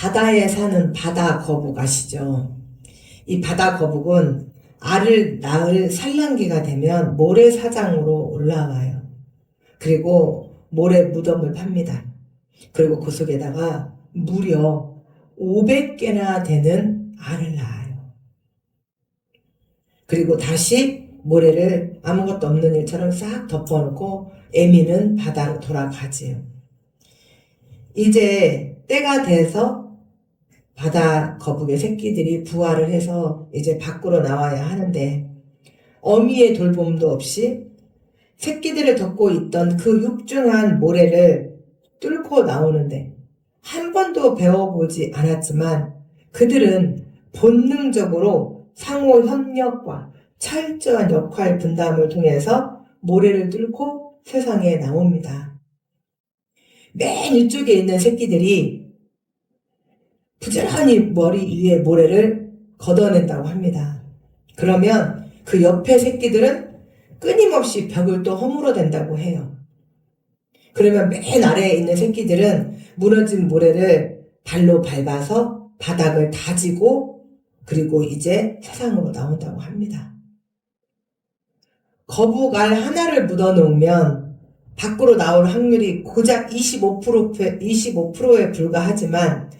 바다에 사는 바다 거북 아시죠? 이 바다 거북은 알을 낳을 산란기가 되면 모래사장으로 올라와요. 그리고 모래 무덤을 팝니다. 그리고 그 속에다가 무려 500개나 되는 알을 낳아요. 그리고 다시 모래를 아무것도 없는 일처럼 싹 덮어놓고 애미는 바다로 돌아가지요. 이제 때가 돼서 바다 거북의 새끼들이 부화를 해서 이제 밖으로 나와야 하는데 어미의 돌봄도 없이 새끼들을 덮고 있던 그 육중한 모래를 뚫고 나오는데 한 번도 배워보지 않았지만 그들은 본능적으로 상호 협력과 철저한 역할 분담을 통해서 모래를 뚫고 세상에 나옵니다. 맨 위쪽에 있는 새끼들이 부지런히 머리 위에 모래를 걷어낸다고 합니다. 그러면 그 옆에 새끼들은 끊임없이 벽을 또 허물어댄다고 해요. 그러면 맨 아래에 있는 새끼들은 무너진 모래를 발로 밟아서 바닥을 다지고 그리고 이제 세상으로 나온다고 합니다. 거북알 하나를 묻어놓으면 밖으로 나올 확률이 고작 25%, 25%에 불과하지만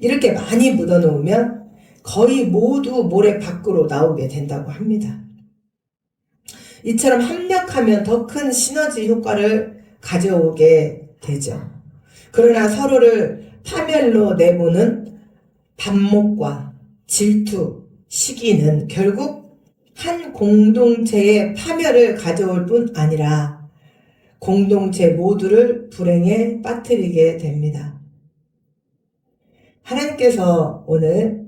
이렇게 많이 묻어놓으면 거의 모두 모래 밖으로 나오게 된다고 합니다. 이처럼 합력하면 더 큰 시너지 효과를 가져오게 되죠. 그러나 서로를 파멸로 내보는 반목과 질투, 시기는 결국 한 공동체의 파멸을 가져올 뿐 아니라 공동체 모두를 불행에 빠뜨리게 됩니다. 하나님께서 오늘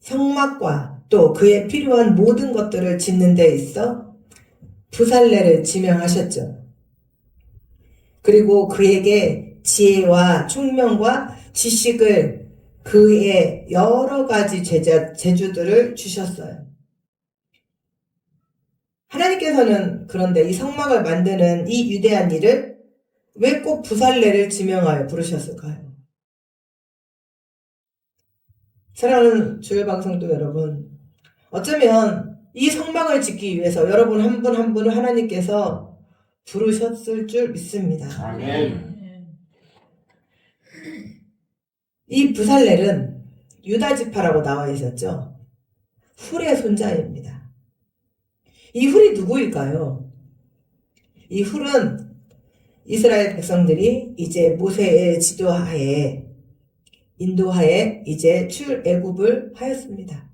성막과 또 그에 필요한 모든 것들을 짓는 데 있어 부살레를 지명하셨죠. 그리고 그에게 지혜와 총명과 지식을 그의 여러 가지 제자, 제주들을 주셨어요. 하나님께서는 그런데 이 성막을 만드는 이 위대한 일을 왜 꼭 부살레를 지명하여 부르셨을까요? 사랑하는 주일방송도 여러분, 어쩌면 이 성막을 짓기 위해서 여러분 한 분 한 분을 하나님께서 부르셨을 줄 믿습니다. 아멘. 이 부살렐은 유다 지파라고 나와 있었죠. 훌의 손자입니다. 이 훌이 누구일까요? 이 훌은 이스라엘 백성들이 이제 모세의 지도하에 인도하에 이제 출애굽을 하였습니다.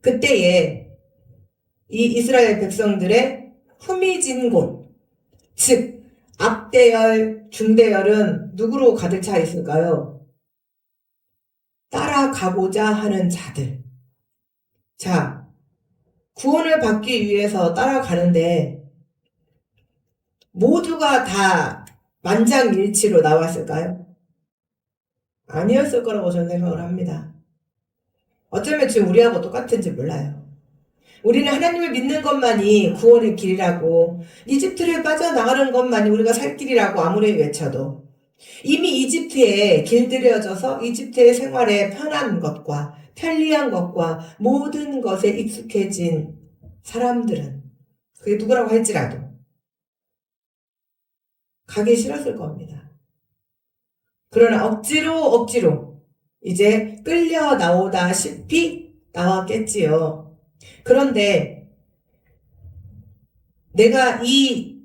그때에 이 이스라엘 백성들의 후미진 곳, 즉 앞대열, 중대열은 누구로 가득 차 있을까요? 따라가고자 하는 자들. 자, 구원을 받기 위해서 따라가는데 모두가 다 만장일치로 나왔을까요? 아니었을 거라고 저는 생각을 합니다. 어쩌면 지금 우리하고 똑같은지 몰라요. 우리는 하나님을 믿는 것만이 구원의 길이라고 이집트를 빠져나가는 것만이 우리가 살 길이라고 아무리 외쳐도 이미 이집트에 길들여져서 이집트의 생활에 편한 것과 편리한 것과 모든 것에 익숙해진 사람들은 그게 누구라고 할지라도 가기 싫었을 겁니다. 그러나 억지로 억지로 이제 끌려 나오다시피 나왔겠지요. 그런데 내가 이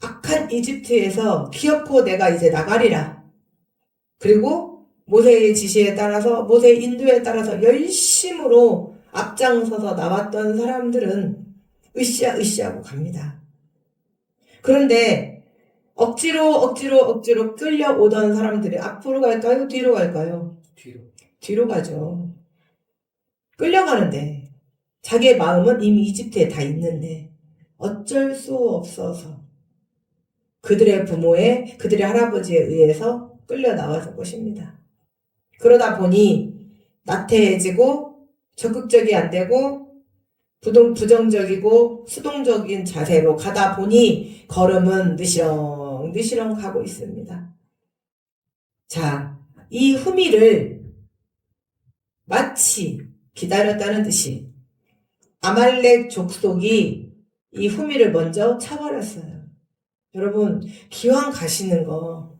악한 이집트에서 기어코 내가 이제 나가리라. 그리고 모세의 지시에 따라서 모세의 인도에 따라서 열심으로 앞장서서 나왔던 사람들은 으쌰 으쌰하고 갑니다. 그런데 억지로 억지로 억지로 끌려오던 사람들이 앞으로 갈까요? 뒤로 갈까요? 뒤로. 뒤로 가죠. 끌려가는데 자기의 마음은 이미 이집트에 다 있는데 어쩔 수 없어서 그들의 부모의 그들의 할아버지에 의해서 끌려 나왔을 것입니다. 그러다 보니 나태해지고 적극적이 안 되고 부동 부정적이고 수동적인 자세로 가다 보니 걸음은 느시 렁 느시렁 가고 있습니다. 자, 이 후미를 마치 기다렸다는 듯이 아말렉 족속이 이 후미를 먼저 차버렸어요. 여러분, 기왕 가시는 거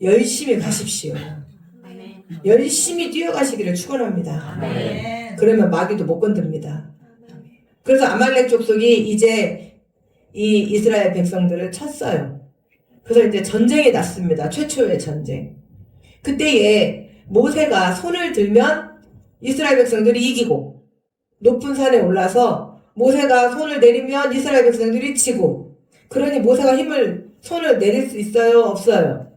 열심히 가십시오. 열심히 뛰어가시기를 축원합니다. 그러면 마귀도 못 건듭니다. 그래서 아말렉 족속이 이제 이 이스라엘 백성들을 쳤어요. 그래서 이제 전쟁이 났습니다. 최초의 전쟁. 그때에 모세가 손을 들면 이스라엘 백성들이 이기고 높은 산에 올라서 모세가 손을 내리면 이스라엘 백성들이 지고 그러니 모세가 힘을 손을 내릴 수 있어요? 없어요?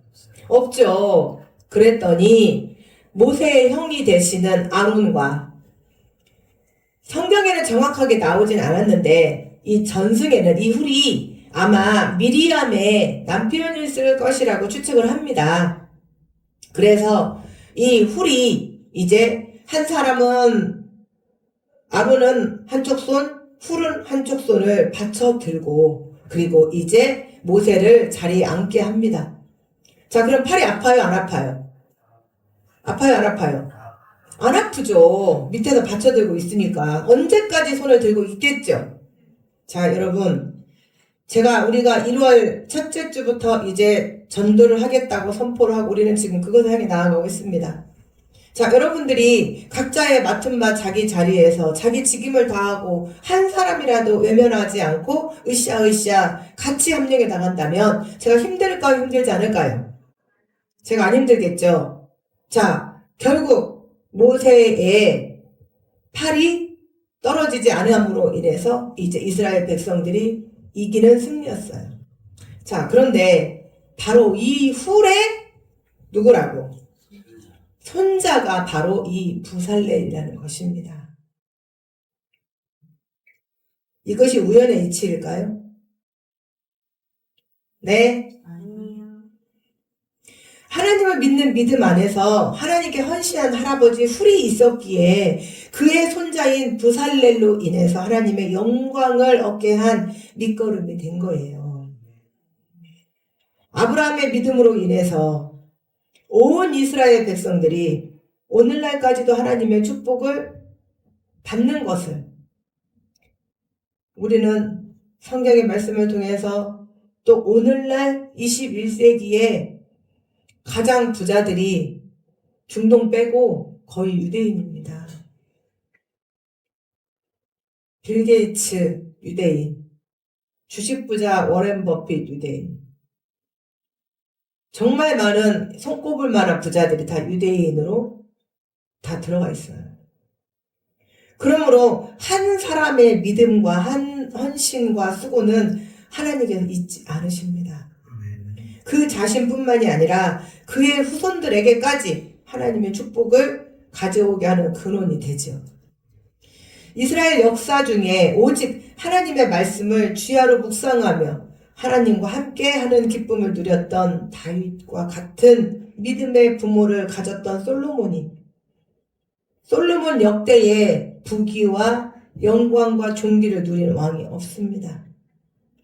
없죠. 그랬더니 모세의 형이 되시는 아론과 성경에는 정확하게 나오진 않았는데 이 전승에는 이 훌이 아마 미리암의 남편이었을 것이라고 추측을 합니다. 그래서 이 훌이 이제 한 사람은 아론은 한쪽 손, 훌은 한쪽 손을 받쳐 들고 그리고 이제 모세를 자리에 앉게 합니다. 자, 그럼 팔이 아파요, 안 아파요? 아파요, 안 아파요? 안 아프죠. 밑에서 받쳐들고 있으니까. 언제까지 손을 들고 있겠죠? 자, 여러분. 제가 우리가 1월 첫째 주부터 이제 전도를 하겠다고 선포를 하고 우리는 지금 그것을 향해 나아가고 있습니다. 자, 여러분들이 각자의 맡은 바 자기 자리에서 자기 직임을 다하고 한 사람이라도 외면하지 않고 으쌰으쌰 같이 합력해 나간다면 제가 힘들까요? 힘들지 않을까요? 제가 안 힘들겠죠? 자, 결국 모세의 팔이 떨어지지 않음으로 인해서 이제 이스라엘 백성들이 이기는 승리였어요. 자, 그런데 바로 이 후에 누구라고? 손자가 바로 이 부살렐이라는 것입니다. 이것이 우연의 이치일까요? 네. 하나님을 믿는 믿음 안에서 하나님께 헌신한 할아버지 훌이 있었기에 그의 손자인 부살렐로 인해서 하나님의 영광을 얻게 한 밑거름이 된 거예요. 아브라함의 믿음으로 인해서 온 이스라엘 백성들이 오늘날까지도 하나님의 축복을 받는 것을 우리는 성경의 말씀을 통해서 또 오늘날 21세기에 가장 부자들이 중동 빼고 거의 유대인입니다. 빌 게이츠 유대인, 주식 부자 워렌 버핏 유대인. 정말 많은 손꼽을 만한 부자들이 다 유대인으로 다 들어가 있어요. 그러므로 한 사람의 믿음과 한 헌신과 수고는 하나님께서 잊지 않으십니다. 그 자신뿐만이 아니라 그의 후손들에게까지 하나님의 축복을 가져오게 하는 근원이 되죠. 이스라엘 역사 중에 오직 하나님의 말씀을 주야로 묵상하며 하나님과 함께 하는 기쁨을 누렸던 다윗과 같은 믿음의 부모를 가졌던 솔로몬이 솔로몬 역대에 부귀와 영광과 존귀를 누리는 왕이 없습니다.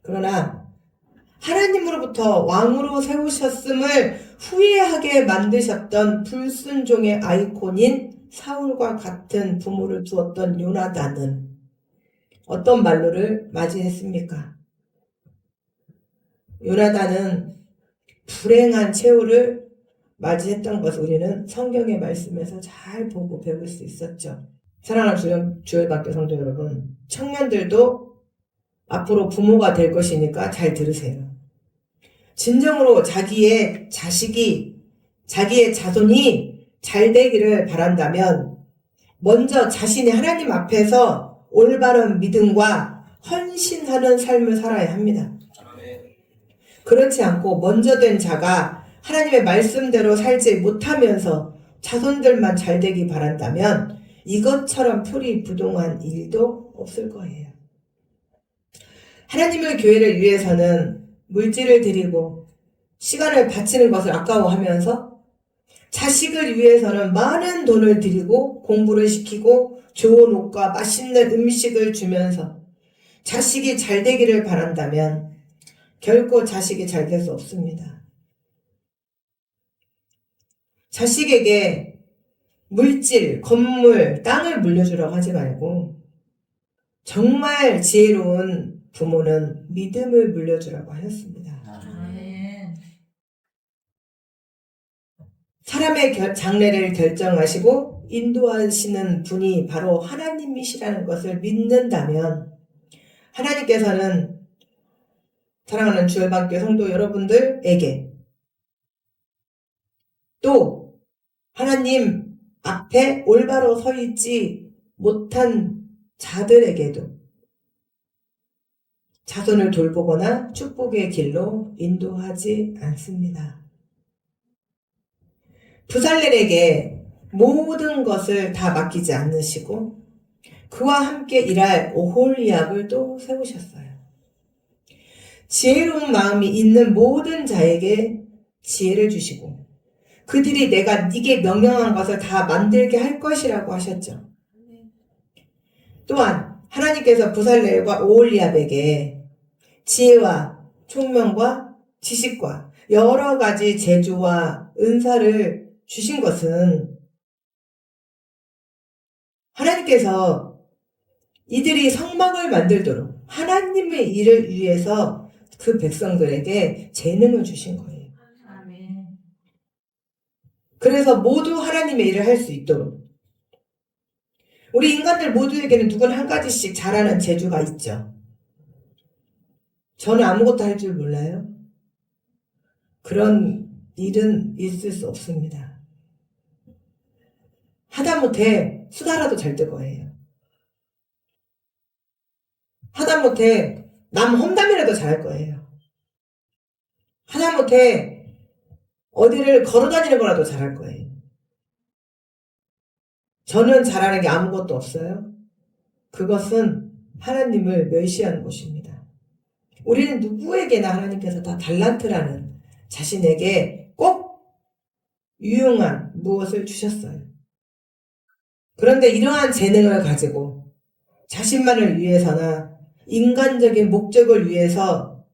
그러나 하나님으로부터 왕으로 세우셨음을 후회하게 만드셨던 불순종의 아이콘인 사울과 같은 부모를 두었던 요나단은 어떤 말로를 맞이했습니까? 요나단은 불행한 최후를 맞이했던 것을 우리는 성경의 말씀에서 잘 보고 배울 수 있었죠. 사랑하는 주일학교 성도 여러분, 청년들도 앞으로 부모가 될 것이니까 잘 들으세요. 진정으로 자기의 자식이, 자기의 자손이 잘 되기를 바란다면, 먼저 자신이 하나님 앞에서 올바른 믿음과 헌신하는 삶을 살아야 합니다. 그렇지 않고 먼저 된 자가 하나님의 말씀대로 살지 못하면서 자손들만 잘 되기 바란다면 이것처럼 표리 부동한 일도 없을 거예요. 하나님의 교회를 위해서는 물질을 드리고 시간을 바치는 것을 아까워하면서 자식을 위해서는 많은 돈을 들이고 공부를 시키고 좋은 옷과 맛있는 음식을 주면서 자식이 잘 되기를 바란다면 결코 자식이 잘 될 수 없습니다. 자식에게 물질, 건물, 땅을 물려주라고 하지 말고 정말 지혜로운 부모는 믿음을 물려주라고 하였습니다. 아멘. 사람의 결- 장래를 결정하시고 인도하시는 분이 바로 하나님이시라는 것을 믿는다면 하나님께서는 사랑하는 주일반교 성도 여러분들에게 또 하나님 앞에 올바로 서 있지 못한 자들에게도 자손을 돌보거나 축복의 길로 인도하지 않습니다. 부살렐에게 모든 것을 다 맡기지 않으시고 그와 함께 일할 오홀리압을 또 세우셨어요. 지혜로운 마음이 있는 모든 자에게 지혜를 주시고 그들이 내가 네게 명령한 것을 다 만들게 할 것이라고 하셨죠. 또한 하나님께서 부살렐과 오홀리압에게 지혜와 총명과 지식과 여러 가지 재주와 은사를 주신 것은 하나님께서 이들이 성막을 만들도록 하나님의 일을 위해서 그 백성들에게 재능을 주신 거예요. 그래서 모두 하나님의 일을 할 수 있도록. 우리 인간들 모두에게는 누군 한 가지씩 잘하는 재주가 있죠. 저는 아무것도 할 줄 몰라요. 그런 일은 있을 수 없습니다. 하다못해 수다라도 잘 뜰 거예요. 하다못해 남 험담이라도 잘할 거예요. 하다못해 어디를 걸어 다니는 거라도 잘할 거예요. 저는 잘하는 게 아무것도 없어요. 그것은 하나님을 멸시하는 것입니다. 우리는 누구에게나 하나님께서 다 달란트라는 자신에게 꼭 유용한 무엇을 주셨어요. 그런데 이러한 재능을 가지고 자신만을 위해서나 인간적인 목적을 위해서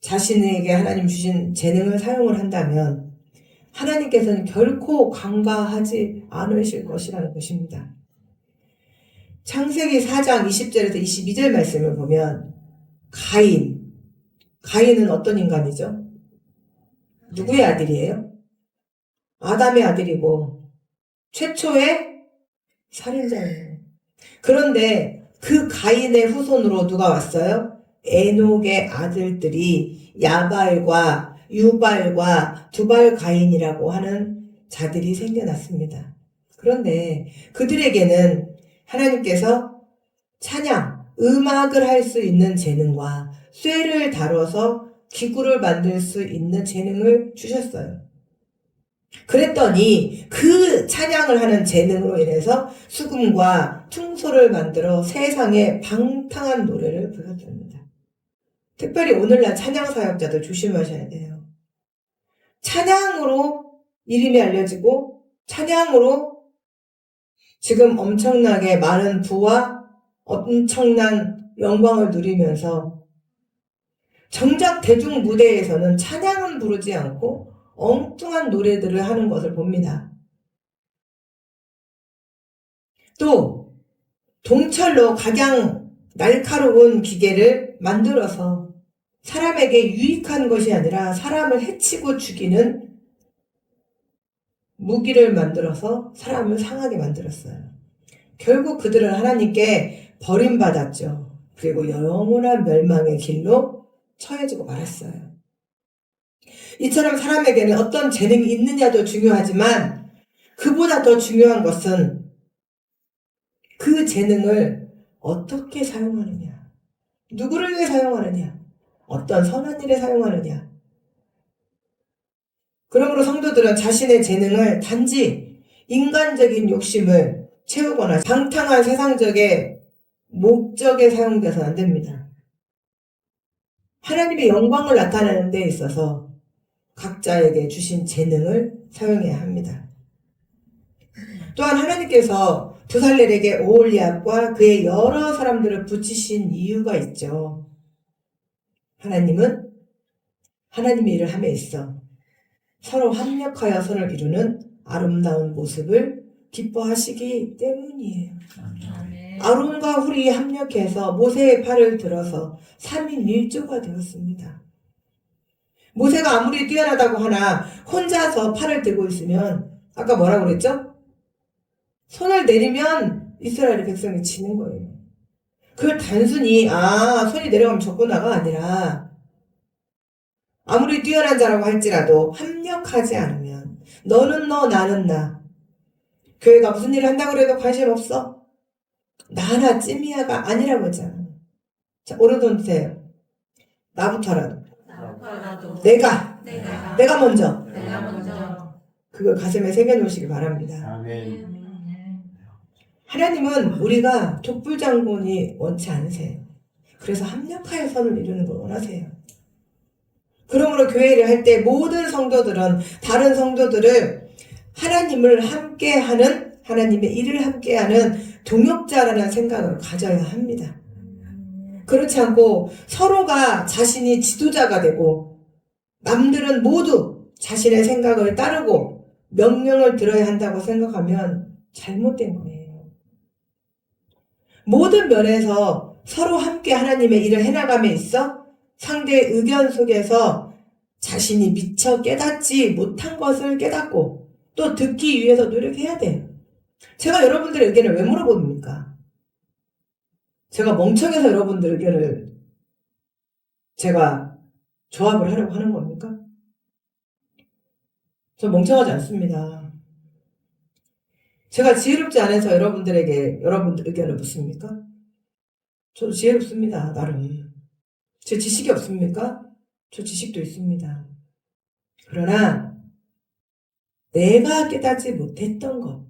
자신에게 하나님 주신 재능을 사용을 한다면 하나님께서는 결코 간과하지 않으실 것이라는 것입니다. 창세기 4장 20절에서 22절 말씀을 보면 가인, 가인은 어떤 인간이죠? 누구의 아들이에요? 아담의 아들이고 최초의 살인자예요. 그런데 그 가인의 후손으로 누가 왔어요? 에녹의 아들들이 야발과 유발과 두발 가인이라고 하는 자들이 생겨났습니다. 그런데 그들에게는 하나님께서 찬양, 음악을 할 수 있는 재능과 쇠를 다뤄서 기구를 만들 수 있는 재능을 주셨어요. 그랬더니 그 찬양을 하는 재능으로 인해서 수금과 퉁소를 만들어 세상에 방탕한 노래를 불렀습니다. 특별히 오늘날 찬양 사역자들 조심하셔야 돼요. 찬양으로 이름이 알려지고 찬양으로 지금 엄청나게 많은 부와 엄청난 영광을 누리면서 정작 대중 무대에서는 찬양은 부르지 않고 엉뚱한 노래들을 하는 것을 봅니다. 또 동철로 각양 날카로운 기계를 만들어서 사람에게 유익한 것이 아니라 사람을 해치고 죽이는 무기를 만들어서 사람을 상하게 만들었어요. 결국 그들은 하나님께 버림받았죠. 그리고 영원한 멸망의 길로 처해지고 말았어요. 이처럼 사람에게는 어떤 재능이 있느냐도 중요하지만 그보다 더 중요한 것은 그 재능을 어떻게 사용하느냐, 누구를 위해 사용하느냐, 어떤 선한 일에 사용하느냐. 그러므로 성도들은 자신의 재능을 단지 인간적인 욕심을 채우거나 방탕한 세상적의 목적에 사용돼서는 안 됩니다. 하나님의 영광을 나타내는 데 있어서 각자에게 주신 재능을 사용해야 합니다. 또한 하나님께서 부살렐에게 오홀리압과 그의 여러 사람들을 붙이신 이유가 있죠. 하나님은 하나님의 일을 함에 있어 서로 합력하여 선을 이루는 아름다운 모습을 기뻐하시기 때문이에요. 아론과 훌이 합력해서 모세의 팔을 들어서 3인 1조가 되었습니다. 모세가 아무리 뛰어나다고 하나 혼자서 팔을 들고 있으면 아까 뭐라고 그랬죠? 손을 내리면 이스라엘 백성이 지는 거예요. 그걸 단순히 아 손이 내려가면 적구나가 아니라 아무리 뛰어난 자라고 할지라도 합력하지 않으면 너는 너 나는 나 교회가 무슨 일을 한다고 그래도 관심 없어 나나 찜이야가 아니라고 했잖아요. 자, 오른손 드세요. 나부터라도. 나보다도 내가, 내가 내가 먼저. 내가 먼저 그걸 가슴에 새겨놓으시기 바랍니다. 아멘. 하나님은 우리가 독불장군이 원치 않으세요. 그래서 합력하여 선을 이루는 걸 원하세요. 그러므로 교회를 할 때 모든 성도들은 다른 성도들을 하나님을 함께하는 하나님의 일을 함께하는 동역자라는 생각을 가져야 합니다. 그렇지 않고 서로가 자신이 지도자가 되고 남들은 모두 자신의 생각을 따르고 명령을 들어야 한다고 생각하면 잘못된 거예요. 모든 면에서 서로 함께 하나님의 일을 해나감에 있어 상대의 의견 속에서 자신이 미처 깨닫지 못한 것을 깨닫고 또 듣기 위해서 노력해야 돼요. 제가 여러분들의 의견을 왜 물어봅니까? 제가 멍청해서 여러분들 의견을 제가 조합을 하려고 하는 겁니까? 저 멍청하지 않습니다. 제가 지혜롭지 않아서 여러분들에게 여러분들 의견을 묻습니까? 저도 지혜롭습니다, 나름. 제 지식이 없습니까? 저 지식도 있습니다. 그러나 내가 깨닫지 못했던 것,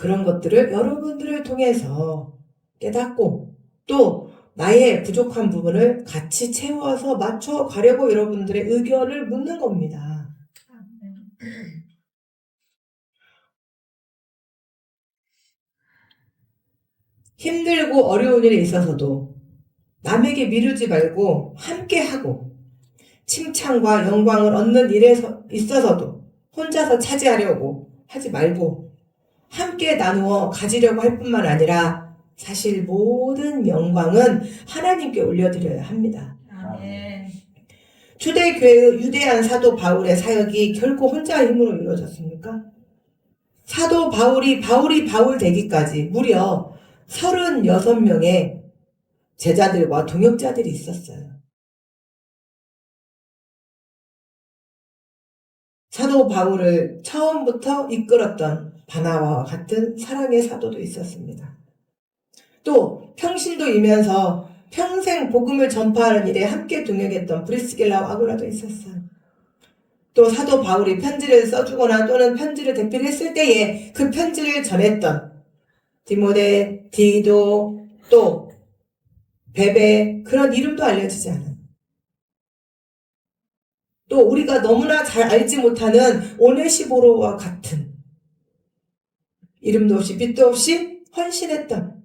그런 것들을 여러분들을 통해서 깨닫고 또 나의 부족한 부분을 같이 채워서 맞춰 가려고 여러분들의 의견을 묻는 겁니다. 힘들고 어려운 일에 있어서도 남에게 미루지 말고 함께 하고 칭찬과 영광을 얻는 일에 서- 있어서도 혼자서 차지하려고 하지 말고 함께 나누어 가지려고 할 뿐만 아니라 사실 모든 영광은 하나님께 올려드려야 합니다. 아멘. 초대교회의 유대한 사도 바울의 사역이 결코 혼자의 힘으로 이루어졌습니까? 사도 바울이 바울이 바울 되기까지 무려 36명의 제자들과 동역자들이 있었어요. 사도 바울을 처음부터 이끌었던 바나바와 같은 사랑의 사도도 있었습니다. 또 평신도 이면서 평생 복음을 전파하는 일에 함께 동역했던 브리스길라와 아굴라도 있었어요. 또 사도 바울이 편지를 써주거나 또는 편지를 대필했을 때에 그 편지를 전했던 디모데, 디도, 또 베베 그런 이름도 알려지지 않아요. 또 우리가 너무나 잘 알지 못하는 오네시보로와 같은 이름도 없이 빛도 없이 헌신했던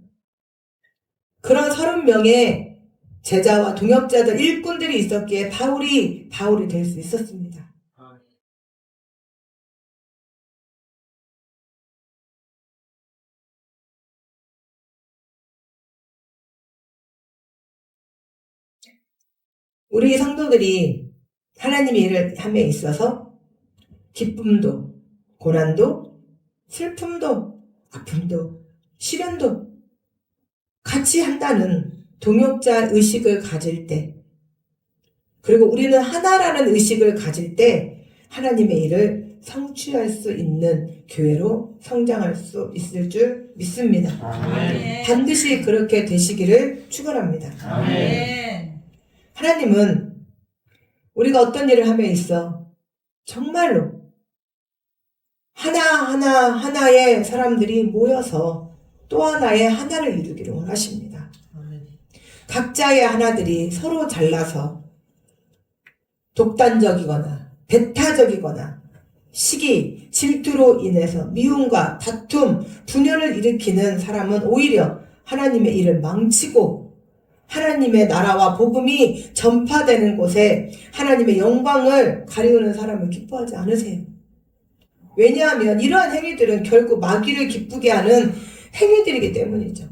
그런 서른 명의 제자와 동역자들 일꾼들이 있었기에 바울이 바울이 될 수 있었습니다. 우리 성도들이 하나님의 일을 함에 있어서 기쁨도 고난도 슬픔도 아픔도 시련도 같이 한다는 동역자 의식을 가질 때, 그리고 우리는 하나라는 의식을 가질 때 하나님의 일을 성취할 수 있는 교회로 성장할 수 있을 줄 믿습니다. 아멘. 반드시 그렇게 되시기를 축원합니다. 하나님은 우리가 어떤 일을 함에 있어 정말로 하나하나 하나의 사람들이 모여서 또 하나의 하나를 이루기를 원하십니다. 각자의 하나들이 서로 잘나서 독단적이거나 배타적이거나 시기, 질투로 인해서 미움과 다툼, 분열을 일으키는 사람은 오히려 하나님의 일을 망치고 하나님의 나라와 복음이 전파되는 곳에 하나님의 영광을 가리우는 사람을 기뻐하지 않으세요. 왜냐하면 이러한 행위들은 결국 마귀를 기쁘게 하는 행위들이기 때문이죠.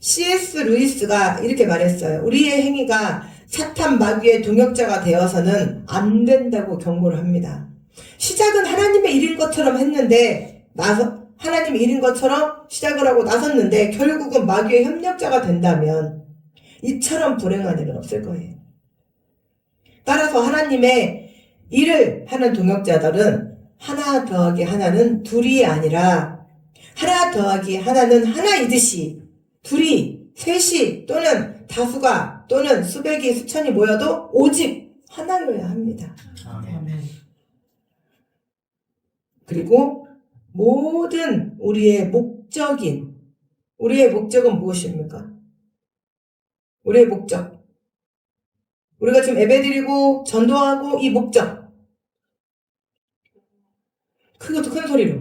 C.S. 루이스가 이렇게 말했어요. 우리의 행위가 사탄 마귀의 동역자가 되어서는 안 된다고 경고를 합니다. 시작은 하나님의 일인 것처럼 했는데 나서 하나님의 일인 것처럼 시작을 하고 나섰는데 결국은 마귀의 협력자가 된다면 이처럼 불행한 일은 없을 거예요. 따라서 하나님의 일을 하는 동역자들은 하나 더하기 하나는 둘이 아니라 하나 더하기 하나는 하나이듯이 둘이, 셋이 또는 다수가 또는 수백이 수천이 모여도 오직 하나여야 합니다. 아멘. 그리고 모든 우리의 목적인 우리의 목적은 무엇입니까? 우리의 목적. 우리가 지금 예배드리고 전도하고 이 목적. 그것도 큰 소리로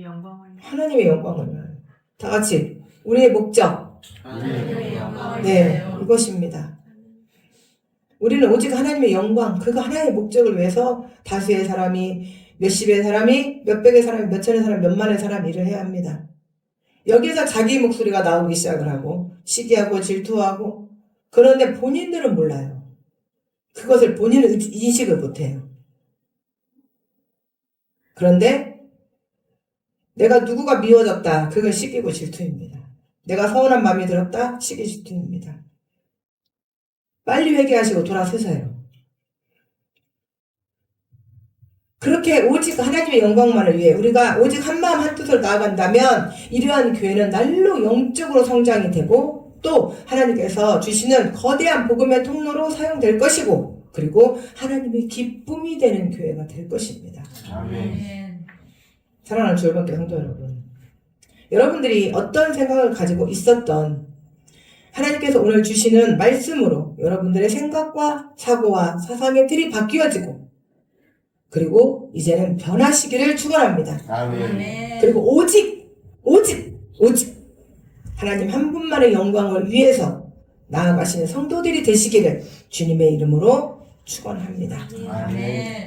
영광을 하나님의 영광을. 다 같이 우리의 목적. 하나님의 영광을 네, 위하여. 이것입니다. 우리는 오직 하나님의 영광, 그거 하나의 목적을 위해서 다수의 사람이, 몇십의 사람이, 몇백의 사람이, 몇천의 사람이, 몇만의 사람이 일을 해야 합니다. 여기서 자기 목소리가 나오기 시작을 하고, 시기하고 질투하고, 그런데 본인들은 몰라요. 그것을 본인은 인- 인식을 못해요. 그런데 내가 누구가 미워졌다. 그건 시기고 질투입니다. 내가 서운한 마음이 들었다. 시기 질투입니다. 빨리 회개하시고 돌아서세요. 그렇게 오직 하나님의 영광만을 위해 우리가 오직 한 마음 한 뜻으로 나아간다면 이러한 교회는 날로 영적으로 성장이 되고 또 하나님께서 주시는 거대한 복음의 통로로 사용될 것이고 그리고 하나님의 기쁨이 되는 교회가 될 것입니다. 아멘. 사랑하는 주일반교 성도 여러분. 여러분들이 어떤 생각을 가지고 있었던 하나님께서 오늘 주시는 말씀으로 여러분들의 생각과 사고와 사상의 틀이 바뀌어지고 그리고 이제는 변하시기를 축원합니다. 아멘. 아멘. 그리고 오직 오직 오직 하나님 한 분만의 영광을 위해서 나아가시는 성도들이 되시기를 주님의 이름으로 축원합니다. 아멘.